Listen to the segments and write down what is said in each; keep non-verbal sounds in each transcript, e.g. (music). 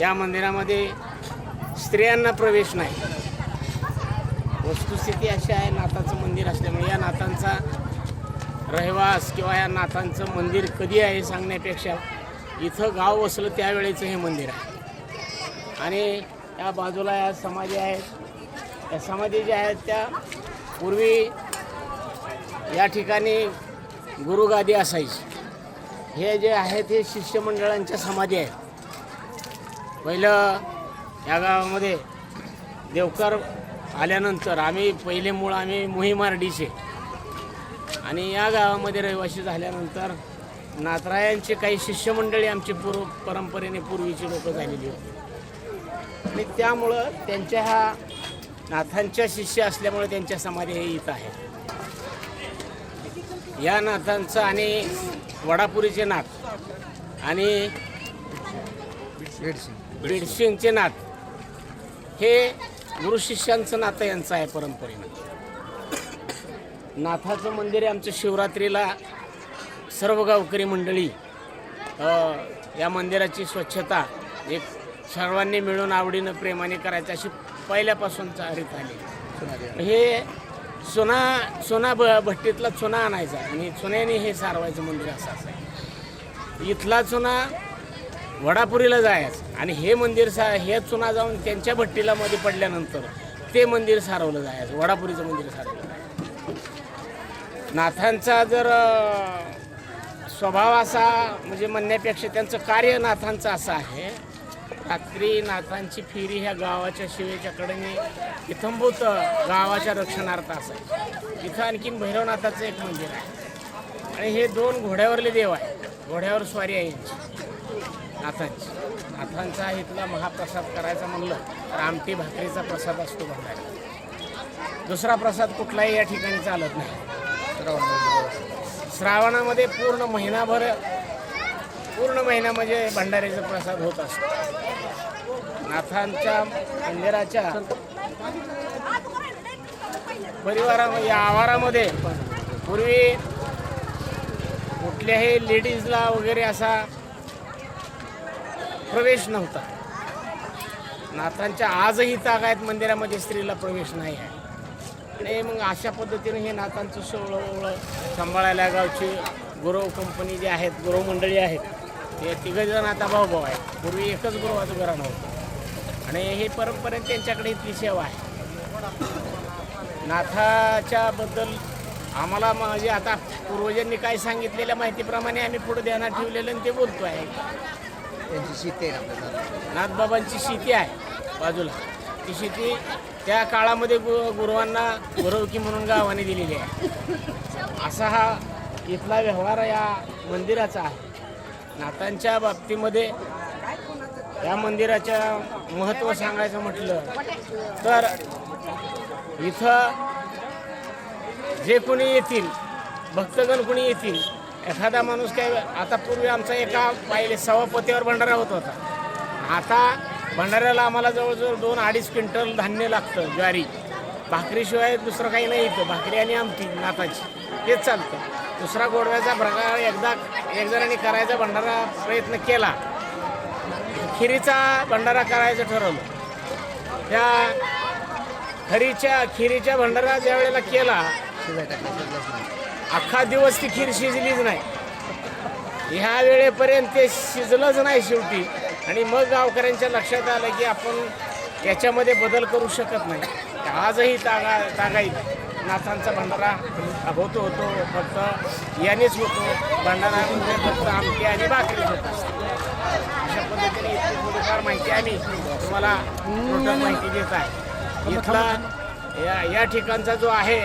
या मंदिरामध्ये स्त्रियांना प्रवेश नाही. वस्तुस्थिती अशी आहे नाथाचं मंदिर असल्यामुळे या नाथांचा रहिवास किंवा या नाथांचं मंदिर कधी आहे सांगण्यापेक्षा इथं गाव वसलं त्यावेळेचं हे मंदिर आहे. आणि या बाजूला या समाधी आहेत. या समाधी ज्या आहेत त्या पूर्वी या ठिकाणी गुरुगादी असायची. हे जे आहेत हे शिष्यमंडळांच्या समाधी आहेत. पहिलं या गावामध्ये देवकर आल्यानंतर आम्ही पहिले मूळ आम्ही मोहिमारडीचे आणि या गावामध्ये रहिवासी झाल्यानंतर नाथरायांचे काही शिष्यमंडळी आमची पूर्व परंपरेने पूर्वीची लोकं झालेली होती. आणि त्यामुळं त्यांच्या ह्या नाथांच्या शिष्य असल्यामुळे त्यांच्या समाधी हे इथं आहेत या नाथांचं आणि वडापुरीचे नाथ आणि बीडसिंगचे नाथ हे गुरु शिष्यांचं नातं यांचं आहे परंपरेनं. नाथाचं मंदिर आहे आमचं शिवरात्रीला सर्व गावकरी मंडळी या मंदिराची स्वच्छता एक सर्वांनी मिळून आवडीनं प्रेमाने करायचं अशी पहिल्यापासून चालीत आली. हे सोना सोना ब भट्टीतला चुना आणायचा आणि चुन्याने हे सारवायचं मंदिर असं असायचं. इथला चुना वडापुरीला जायचं. आणि हे मंदिर सा हे चुना जाऊन त्यांच्या भट्टीला मध्ये पडल्यानंतर ते मंदिर सारवलं जायचं. वडापुरीचं मंदिर सारवलं जायचं. नाथांचा जर स्वभाव असा म्हणजे म्हणण्यापेक्षा त्यांचं कार्य नाथांचं असं आहे. रात्री नाथांची फेरी ह्या गावाच्या शिवेच्या कडेने इथंभूत गावाच्या रक्षणार्थ असायची. इथं आणखीन भैरवनाथाचं एक मंदिर आहे. आणि हे दोन घोड्यावरले देव आहे घोड्यावर स्वारी आहे. यांची नाथांची. नाथांचा इथला महाप्रसाद करायचा म्हणलं तर आमटी भाकरीचा प्रसाद असतो भंडारा दुसरा प्रसाद कुठलाही या ठिकाणी चालत नाही. श्रावणामध्ये पूर्ण महिनाभर पूर्ण महिना म्हणजे भंडारीचा प्रसाद होत असतो. नाथांच्या मंदिराच्या परिवारामध्ये या आवारामध्ये पूर्वी कुठल्याही लेडीजला वगैरे असा प्रवेश नव्हता. नाथांच्या आजही ताग आहेत मंदिरामध्ये स्त्रीला प्रवेश नाही आहे. आणि मग अशा पद्धतीने हे नाथांचं सोहळं सांभाळायला गावची गुरव कंपनी जी आहेत गुरव मंडळी आहेत ते तिघजण आता भाऊभाऊ आहेत. पूर्वी एकच गुरुवाचं घराणं होतं. आणि ही परंपरेने त्यांच्याकडे इथली सेवा आहे. नाथाच्याबद्दल आम्हाला म्हणजे आता पूर्वजांनी काय सांगितलेल्या माहितीप्रमाणे आम्ही पुढे ध्यानात ठेवलेलं आणि ते बोलतो आहे त्यांची शेती आहे नाथबाबांची शेती आहे बाजूला. ती शेती त्या काळामध्ये गु गुरुवांना गुरवकी म्हणून गावाने दिलेली आहे. असा हा इथला व्यवहार या मंदिराचा आहे. नाथांच्या बाबतीमध्ये या मंदिराच्या महत्त्व सांगायचं म्हटलं तर इथं जे कोणी येतील भक्तगण कोणी येतील एखादा माणूस काय आता पूर्वी आमचा एका पाहिले सभापतीवर भंडारा होत होता. आता भंडाऱ्याला आम्हाला जवळजवळ दोन अडीच क्विंटल धान्य लागतं ज्वारी. भाकरीशिवाय दुसरं काही नाही येतं भाकरी आणि आमटी नाताची. तेच चालतं. दुसरा गोडव्याचा प्रकार एकदा एक जणांनी करायचा भंडारा प्रयत्न केला. खिरीचा भंडारा करायचं ठरवलं. त्या खरीच्या खिरीच्या भंडारा ज्या वेळेला केला अख्खा दिवस ती खीर शिजलीच नाही. ह्या वेळेपर्यंत ते शिजलंच नाही शेवटी. आणि मग गावकऱ्यांच्या लक्षात आलं की आपण याच्यामध्ये बदल करू शकत नाही. आजही तागा तागाई. नाथांचा भंडारा होतो होतो फक्त यानेच होतो. भंडारा फक्त आमटी आणि भाकरी होत असते अशा पद्धतीने इथली थोडीफार माहिती आम्ही तुम्हाला माहिती देत आहे. इथला या या ठिकाणचा जो आहे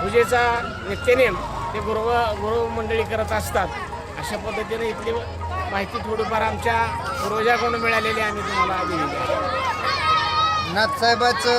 पूजेचा नित्यनेम ते गुरु गुरु मंडळी करत असतात. अशा पद्धतीने इथली माहिती थोडीफार आमच्या पूर्वजाकडून मिळालेली आम्ही तुम्हाला दिलेली आहे. नाथसाहेबाचं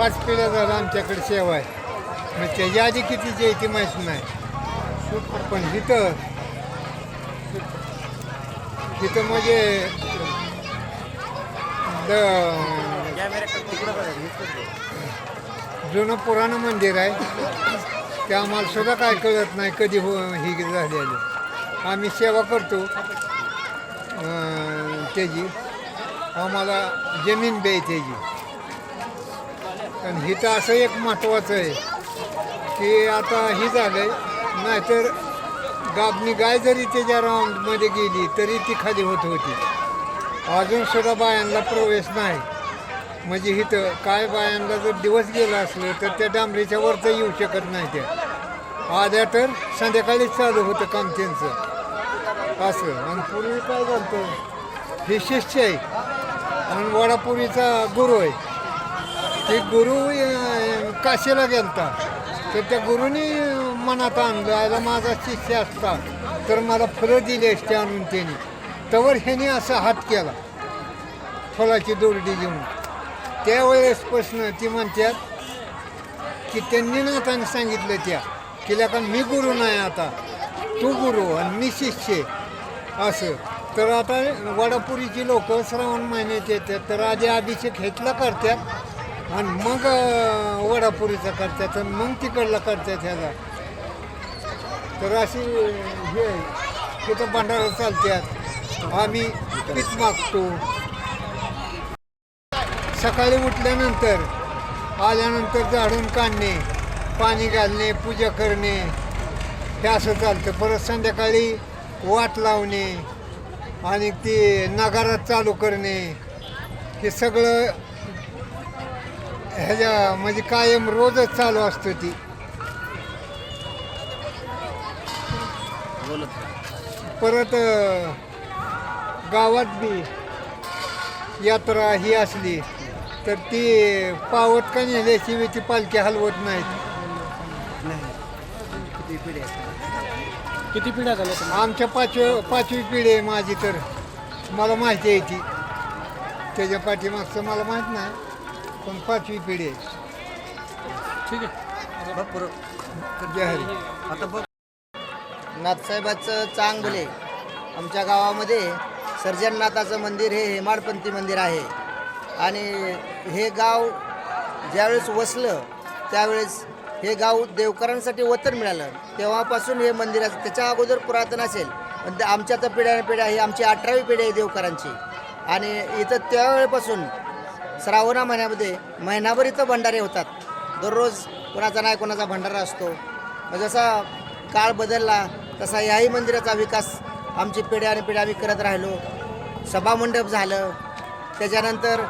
पाच पिढ्या झालं आमच्याकडे सेवा आहे. म्हणजे मग त्याच्या आधी कितीची आहे ती माहीत नाही. पण तिथं तिथं म्हणजे द- जुनं पुराणं मंदिर आहे. ते आम्हाला सुद्धा काय कळत नाही कधी हो ही झालेली. आम्ही सेवा करतो. त्याची. आम्हाला जमीन बे त्याची. आणि हिचं असं एक महत्त्वाचं आहे की आता ही झालं नाहीतर गाबणी गाय जरी त्याच्या राऊंडमध्ये गेली तरी ती खाली होत होती. अजून सुद्धा बायांना प्रवेश नाही. म्हणजे इथं काय बायांना जर दिवस गेला असलं तर त्या डांबरीच्या वरचं येऊ शकत नाही त्या. आद्या तर संध्याकाळीच चालू होतं काम त्यांचं. असं. आणि पूर्वी काय झालं हे शिष्य आहे. आणि वडापुरीचा गुरु आहे. ते गुरु काशीला गेलता. तर त्या गुरुनी मनात आणलं आयला माझा शिष्य असता तर मला फुलं दिली असते आणून त्याने. तवर ह्याने असा हात केला फुलाची दोरडी घेऊन. प्रश्न ती म्हणतात की त्यांनी नाताने सांगितलं त्या की का मी गुरु नाही आता तू गुरु आणि मी शिष्य असं. तर आता वडापुरीची लोक श्रावण महिन्यात येतात तर आधी अभिषेक हेतला करतात आणि मग वडापुरीचा करतात आणि मग तिकडला करतात ह्याला तर अशी हे तिथं भंडारा चालतात आम्ही पीक मागतो. सकाळी उठल्यानंतर आल्यानंतर झाडून काढणे पाणी घालणे पूजा करणे. हे असं चालतं. परत संध्याकाळी वाट लावणे आणि ती नगारात चालू करणे. हे सगळं ह्याच्या म्हणजे कायम रोजच चालू असतं ती. परत अं, गावात बी यात्रा ही असली तर ती पावत का नेल्याशिवाय ती पालखी हलवत नाहीत. किती पिढ्या झाल्या तुम्हाला? आमच्या पाचवी पाचवी पिढी आहे माझी तर. मला माहिती आहे ती. त्याच्या पाठीमागचं मला माहीत नाही. पण पाचवी पिढी आहे. ठीक आहे. बघ पुरं. जय हरी. आता बघ. नाथसाहेबाचं चांगले. आमच्या गावामध्ये सर्जननाथाचं मंदिर हे हेमाडपंथी मंदिर आहे. आणि हे गाव ज्यावेळेस वसलं त्यावेळेस हे गाव देवकरांसाठी वतन मिळालं. तेव्हापासून हे मंदिराचं त्याच्या अगोदर पुरातन असेल पण ते आमच्या तर पिढ्या पिढ्या ही आमची अठरावी पिढी आहे देवकरांची. आणि इथं त्यावेळेपासून श्रावणा महिन्यामध्ये महिनाभर इथं भंडारे होतात. दररोज कोणाचा नाही कोणाचा भंडारा असतो. मग जसा काळ बदलला तसा याही मंदिराचा विकास आमची पिढ्या आणि पिढ्या आम्ही करत राहिलो. सभामंडप झालं. त्याच्यानंतर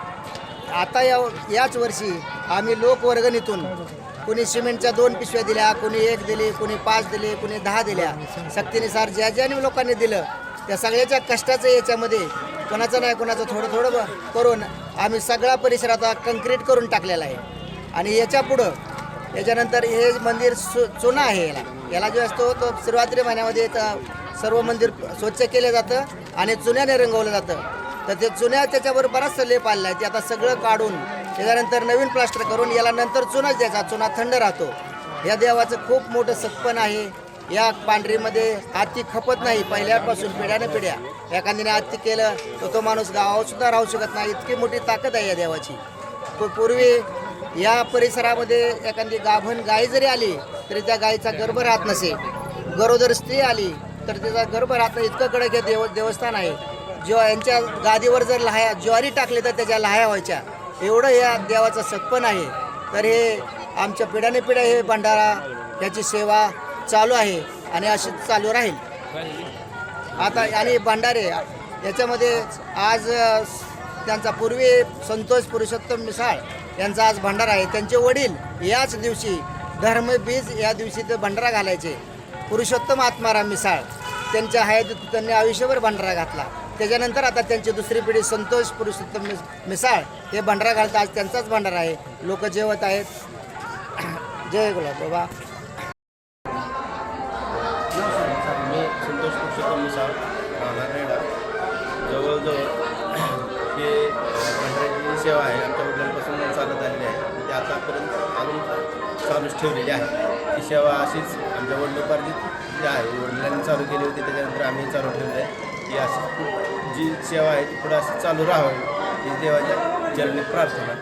आता या याच वर्षी आम्ही लोकवर्गणीतून कोणी सिमेंटच्या दोन पिशव्या दिल्या कोणी एक दिली कोणी पाच दिले कोणी दहा दिल्या. सक्तीनुसार ज्या ज्याने लोकांनी दिलं त्या सगळ्याच्या कष्टाचं याच्यामध्ये कोणाचं नाही कोणाचं थोडं थोडं करून आम्ही सगळा परिसर आता कंक्रीट करून टाकलेला आहे. आणि याच्या पुढं याच्यानंतर हे मंदिर सु चुना आहे याला. याला जो असतो तो शिवरात्री महिन्यामध्ये सर्व मंदिर स्वच्छ केलं जातं आणि चुन्याने रंगवलं जातं. तर ते चुन्या त्याच्यावर बराचसा लेप आलेला आहे. ते आता सगळं काढून त्याच्यानंतर नवीन प्लास्टर करून याला नंतर चुनाच द्यायचा. चुना थंड राहतो. या देवाचं खूप मोठं सत्पन आहे. या पांढरीमध्ये हाती खपत नाही पहिल्यापासून पिढ्याने पिढ्या. एखाद्याने हाती केलं तर तो माणूस गावात सुद्धा राहू शकत नाही. इतकी मोठी ताकद आहे या देवाची. पूर्वी या परिसरामध्ये एखादी गाभण गाय जरी आली तरी त्या गायीचा गर्भ राहत नसे. गरोदर स्त्री आली तर त्याचा गर्भ राहत नाही. इतकं कडक हे देव देवस्थान आहे. जो यांच्या गादीवर जर लहाया ज्वारी टाकली तर त्याच्या लहाया व्हायच्या. एवढं या देवाचं सत्पन आहे. तर हे आमच्या पिढ्याने पिढ्या हे भंडारा याची सेवा चालू आहे आणि अशी चालू राहील. आता आणि भंडारे याच्यामध्ये आज त्यांचा पूर्वी संतोष पुरुषोत्तम मिसाळ यांचा आज भंडारा आहे. त्यांचे वडील याच दिवशी धर्मबीज या दिवशी ते भंडारा घालायचे. पुरुषोत्तम आत्माराम मिसाळ त्यांच्या हयातीत त्यांनी आयुष्यभर भंडारा घातला. त्याच्यानंतर आता त्यांची दुसरी पिढी संतोष पुरुषोत्तम मिस मिसाळ हे भंडारा घालतात आज त्यांचाच भंडारा आहे. लोक जेवत आहेत. (clears throat) जय गुलाब बाबा. ठेवलेली आहे. ती सेवा अशीच आमच्या वडिलोपार्जित जी आहे वडिलांनी चालू केली होती त्याच्यानंतर आम्ही चालू ठेवली आहे. ती अशी जी सेवा आहे ती पुढं अशी चालू राहावी ही देवाच्या चरणी प्रार्थना.